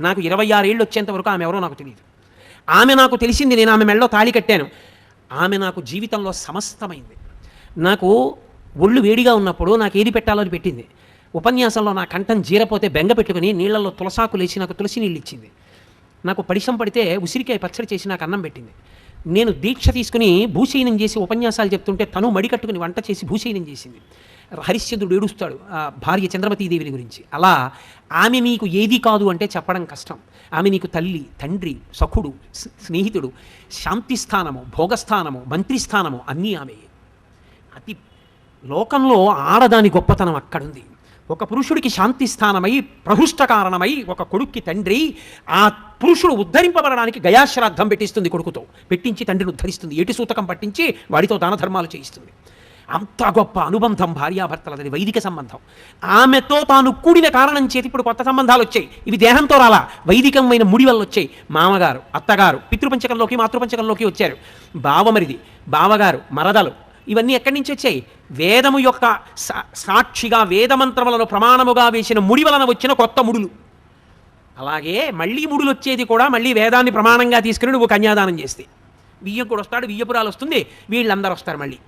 నాకు ఇరవై ఆరేళ్ళు వచ్చేంత వరకు ఆమె ఎవరో నాకు తెలియదు. ఆమె నాకు తెలిసింది నేను ఆమె మెళ్ళలో తాళి కట్టాను. ఆమె నాకు జీవితంలో సమస్తమైంది. నాకు ఒళ్ళు వేడిగా ఉన్నప్పుడు నాకు ఏది పెట్టాలో అని పెట్టింది. ఉపన్యాసంలో నా కంఠం జీరపోతే బెంగ పెట్టుకుని నీళ్ళలో తులసాకు లేచి నాకు తులసి నీళ్ళు ఇచ్చింది. నాకు పడిశం పడితే ఉసిరికాయ పచ్చడి చేసి నాకు అన్నం పెట్టింది. నేను దీక్ష తీసుకుని భూశయనం చేసి ఉపన్యాసాలు చెప్తుంటే తను మడికట్టుకుని వంట చేసి భూశయనం చేసింది. హరిశ్చంద్రుడు ఏడుస్తాడు ఆ భార్య చంద్రమతీదేవిని గురించి. అలా ఆమె మీకు ఏది కాదు అంటే చెప్పడం కష్టం. ఆమె నీకు తల్లి తండ్రి సఖుడు స్నేహితుడు శాంతి స్థానము భోగస్థానము మంత్రిస్థానము అన్నీ ఆమె అతి లోకంలో ఆడదాని గొప్పతనం అక్కడుంది. ఒక పురుషుడికి శాంతి స్థానమై ప్రహృష్ట కారణమై ఒక కొడుక్కి తండ్రి ఆ పురుషుడు ఉద్ధరింపబడడానికి గయాశ్రాద్ధం పెట్టిస్తుంది కొడుకుతో. పెట్టించి తండ్రిని ఉద్ధరిస్తుంది. ఏటి సూతకం పట్టించి వాడితో దాన ధర్మాలు చేయిస్తుంది. అంత గొప్ప అనుబంధం భార్యాభర్తలది వైదిక సంబంధం. ఆమెతో తాను కూడిన కారణం చేతి ఇప్పుడు కొత్త సంబంధాలు వచ్చాయి. ఇవి దేహంతో రాలా. వైదికమైన ముడి వల్ల వచ్చాయి. మామగారు అత్తగారు పితృపంచకంలోకి మాతృపంచకంలోకి వచ్చారు. బావమరిది బావగారు మరదలు ఇవన్నీ ఎక్కడి నుంచి వచ్చాయి? వేదము యొక్క సా- సాక్షిగా వేదమంత్రములను ప్రమాణముగా వేసిన ముడి వలన వచ్చిన కొత్త ముడులు. అలాగే మళ్ళీ ముడులు వచ్చేది కూడా మళ్ళీ వేదాన్ని ప్రమాణంగా తీసుకుని నువ్వు కన్యాదానం చేస్తే. బియ్యం కూడా వస్తాడు వియ్యపురాలు వస్తుంది వీళ్ళందరూ వస్తారు మళ్ళీ.